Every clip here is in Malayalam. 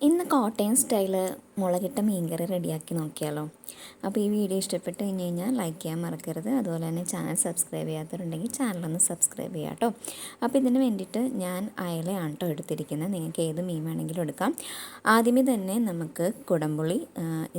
ഇന്ന് കോട്ടയം സ്റ്റൈൽ മുളകിട്ട മീൻകറി റെഡിയാക്കി നോക്കിയാലോ. അപ്പോൾ ഈ വീഡിയോ ഇഷ്ടപ്പെട്ട് കഴിഞ്ഞ് കഴിഞ്ഞാൽ ലൈക്ക് ചെയ്യാൻ മറക്കരുത്. അതുപോലെ തന്നെ ചാനൽ സബ്സ്ക്രൈബ് ചെയ്യാത്തവരുണ്ടെങ്കിൽ ചാനലൊന്ന് സബ്സ്ക്രൈബ് ചെയ്യാം കേട്ടോ. അപ്പോൾ ഇതിന് വേണ്ടിയിട്ട് ഞാൻ അയലയാണ് കേട്ടോ എടുത്തിരിക്കുന്നത്. നിങ്ങൾക്ക് ഏത് മീൻ വേണമെങ്കിലും എടുക്കാം. ആദ്യമേ തന്നെ നമുക്ക് കുടംപുളി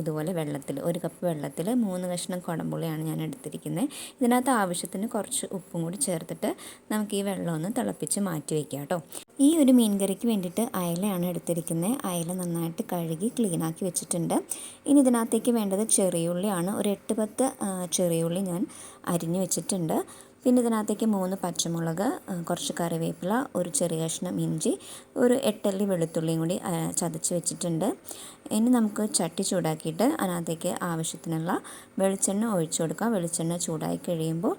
ഇതുപോലെ വെള്ളത്തിൽ ഒരു കപ്പ് വെള്ളത്തിൽ മൂന്ന് കഷ്ണം കുടംപുളിയാണ് ഞാൻ എടുത്തിരിക്കുന്നത്. ഇതിനകത്ത് ആവശ്യത്തിന് കുറച്ച് ഉപ്പും കൂടി ചേർത്തിട്ട് നമുക്ക് ഈ വെള്ളം ഒന്ന് തിളപ്പിച്ച് മാറ്റി വയ്ക്കാം കേട്ടോ. ഈ ഒരു മീൻ കറിക്ക് വേണ്ടിയിട്ട് അയലയാണ് എടുത്തിരിക്കുന്നത്. അയല നന്നായിട്ട് കഴുകി ക്ലീനാക്കി വെച്ചിട്ടുണ്ട്. ഇനി ഇതിനകത്തേക്ക് വേണ്ടത് ചെറിയുള്ളിയാണ്. ഒരു എട്ട് പത്ത് ചെറിയുള്ളി ഞാൻ അരിഞ്ഞു വെച്ചിട്ടുണ്ട്. പിന്നെ ഇതിനകത്തേക്ക് മൂന്ന് പച്ചമുളക് കുറച്ച് കറിവേപ്പില ഒരു ചെറിയ കഷ്ണം ഇഞ്ചി ഒരു എട്ടല്ലി വെളുത്തുള്ളിയും കൂടി ചതച്ച് വെച്ചിട്ടുണ്ട്. ഇനി നമുക്ക് ചട്ടി ചൂടാക്കിയിട്ട് അതിനകത്തേക്ക് ആവശ്യത്തിനുള്ള വെളിച്ചെണ്ണ ഒഴിച്ചു കൊടുക്കുക വെളിച്ചെണ്ണ ചൂടായി കഴിയുമ്പോൾ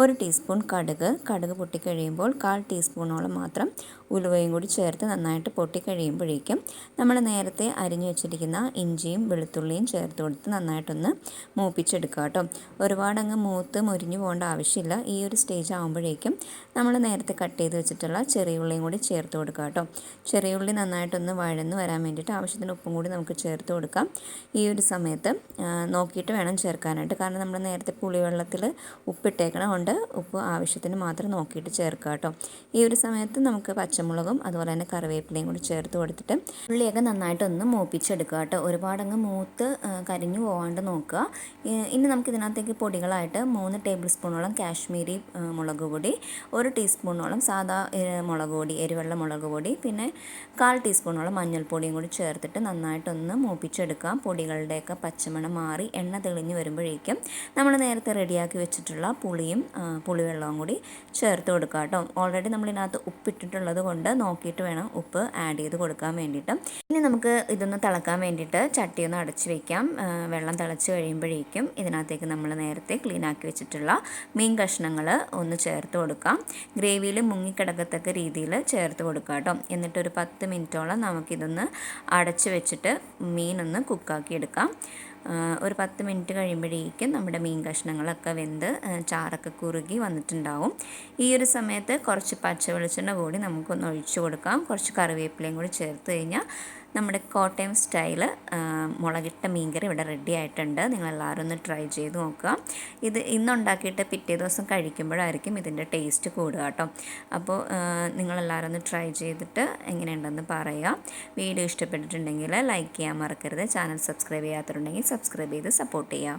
ഒരു ടീസ്പൂൺ കടുക്. കടുക് പൊട്ടിക്കഴിയുമ്പോൾ കാൽ ടീസ്പൂണോളം മാത്രം ഉലുവയും കൂടി ചേർത്ത് നന്നായിട്ട് പൊട്ടിക്കഴിയുമ്പോഴേക്കും നമ്മൾ നേരത്തെ അരിഞ്ഞു വെച്ചിരിക്കുന്ന ഇഞ്ചിയും വെളുത്തുള്ളിയും ചേർത്ത് കൊടുത്ത് നന്നായിട്ടൊന്ന് മൂപ്പിച്ചെടുക്കുക കേട്ടോ. ഒരുപാടങ്ങ് മൂത്ത് മുരിഞ്ഞു പോകേണ്ട ആവശ്യമില്ല. ഈ ഒരു സ്റ്റേജ് ആകുമ്പോഴേക്കും നമ്മൾ നേരത്തെ കട്ട് ചെയ്ത് വെച്ചിട്ടുള്ള ചെറിയ ഉള്ളിയും കൂടി ചേർത്ത് കൊടുക്കുക കേട്ടോ. ചെറിയ ഉള്ളി നന്നായിട്ടൊന്ന് വഴന്ന് വരാൻ വേണ്ടിയിട്ട് ആവശ്യത്തിന് ഉപ്പും കൂടി നമുക്ക് ചേർത്ത് കൊടുക്കാം. ഈ ഒരു സമയത്ത് നോക്കിയിട്ട് വേണം ചേർക്കാനായിട്ട്. കാരണം നമ്മൾ നേരത്തെ പുളിവെള്ളത്തിൽ ഉപ്പിട്ടേക്കണം കൊണ്ട് ഉപ്പ് ആവശ്യത്തിന് മാത്രം നോക്കിയിട്ട് ചേർക്കുക കേട്ടോ. ഈ ഒരു സമയത്ത് നമുക്ക് പച്ചമുളകും അതുപോലെ തന്നെ കറിവേപ്പിലയും കൂടി ചേർത്ത് കൊടുത്തിട്ട് ഉള്ളിയൊക്കെ നന്നായിട്ടൊന്ന് മൂപ്പിച്ചെടുക്കുക കേട്ടോ. ഒരുപാടങ്ങ് മൂത്ത് കരിഞ്ഞു പോകാണ്ട് നോക്കുക. ഇനി നമുക്ക് ഇതിനകത്തേക്ക് പൊടികളായിട്ട് മൂന്ന് ടേബിൾ സ്പൂണോളം കാശ്മീരി മുളക് പൊടി ഒരു ടീസ്പൂണോളം സാധാ മുളക് പൊടി എരിവെള്ള മുളക് പൊടി പിന്നെ കാൽ ടീസ്പൂണോളം മഞ്ഞൾപ്പൊടിയും കൂടി ചേർത്തിട്ട് നന്നായിട്ടൊന്ന് മൂപ്പിച്ചെടുക്കാം. പൊടികളുടെയൊക്കെ പച്ചമണം മാറി എണ്ണ തെളിഞ്ഞ് വരുമ്പോഴേക്കും നമ്മൾ നേരത്തെ റെഡിയാക്കി വെച്ചിട്ടുള്ള പുളിയും പുളിവെള്ളവും കൂടി ചേർത്ത് കൊടുക്കുക കേട്ടോ. ഓൾറെഡി നമ്മളിതിനകത്ത് ഉപ്പിട്ടിട്ടുള്ളത് കൊണ്ട് നോക്കിയിട്ട് വേണം ഉപ്പ് ആഡ് ചെയ്ത് കൊടുക്കാൻ വേണ്ടിയിട്ട്. ഇനി നമുക്ക് ഇതൊന്ന് തിളക്കാൻ വേണ്ടിയിട്ട് ചട്ടി ഒന്ന് അടച്ച് വയ്ക്കാം വെള്ളം തിളച്ച് കഴിയുമ്പോഴേക്കും ഇതിനകത്തേക്ക് നമ്മൾ നേരത്തെ ക്ലീൻ ആക്കി വെച്ചിട്ടുള്ള മീൻ കഷ്ണങ്ങൾ ഒന്ന് ചേർത്ത് കൊടുക്കാം. ഗ്രേവിയിൽ മുങ്ങിക്കിടക്കത്തക്ക രീതിയിൽ ചേർത്ത് കൊടുക്കാം കേട്ടോ. എന്നിട്ടൊരു പത്ത് മിനിറ്റോളം നമുക്കിതൊന്ന് അടച്ച് വെച്ചിട്ട് മീനൊന്ന് കുക്കാക്കി എടുക്കാം. ഒരു പത്ത് മിനിറ്റ് കഴിയുമ്പോഴേക്കും നമ്മുടെ മീൻ കഷ്ണങ്ങളൊക്കെ വെന്ത് ചാറൊക്കെ കുറുകി വന്നിട്ടുണ്ടാവും. ഈ ഒരു സമയത്ത് കുറച്ച് പച്ച വെളിച്ചെണ്ണ കൂടി നമുക്കൊന്ന് ഒഴിച്ചു കൊടുക്കാം. കുറച്ച് കറിവേപ്പിലയും കൂടി ചേർത്ത് കഴിഞ്ഞാൽ നമ്മുടെ കോട്ടയം സ്റ്റൈൽ മുളകിട്ട മീൻകറി ഇവിടെ റെഡി ആയിട്ടുണ്ട്. നിങ്ങളെല്ലാവരും ഒന്ന് ട്രൈ ചെയ്ത് നോക്കുക. ഇത് ഇന്നുണ്ടാക്കിയിട്ട് പിറ്റേ ദിവസം കഴിക്കുമ്പോഴായിരിക്കും ഇതിന്റെ ടേസ്റ്റ് കൂടുക കേട്ടോ. അപ്പോൾ നിങ്ങളെല്ലാവരും ഒന്ന് ട്രൈ ചെയ്തിട്ട് എങ്ങനെയുണ്ടെന്ന് പറയുക. വീഡിയോ ഇഷ്ടപ്പെട്ടിട്ടുണ്ടെങ്കിൽ ലൈക്ക് ചെയ്യാൻ മറക്കരുത്. ചാനൽ സബ്സ്ക്രൈബ് ചെയ്യാത്തതുണ്ടെങ്കിൽ സബ്സ്ക്രൈബ് ചെയ്ത് സപ്പോർട്ട് ചെയ്യുക.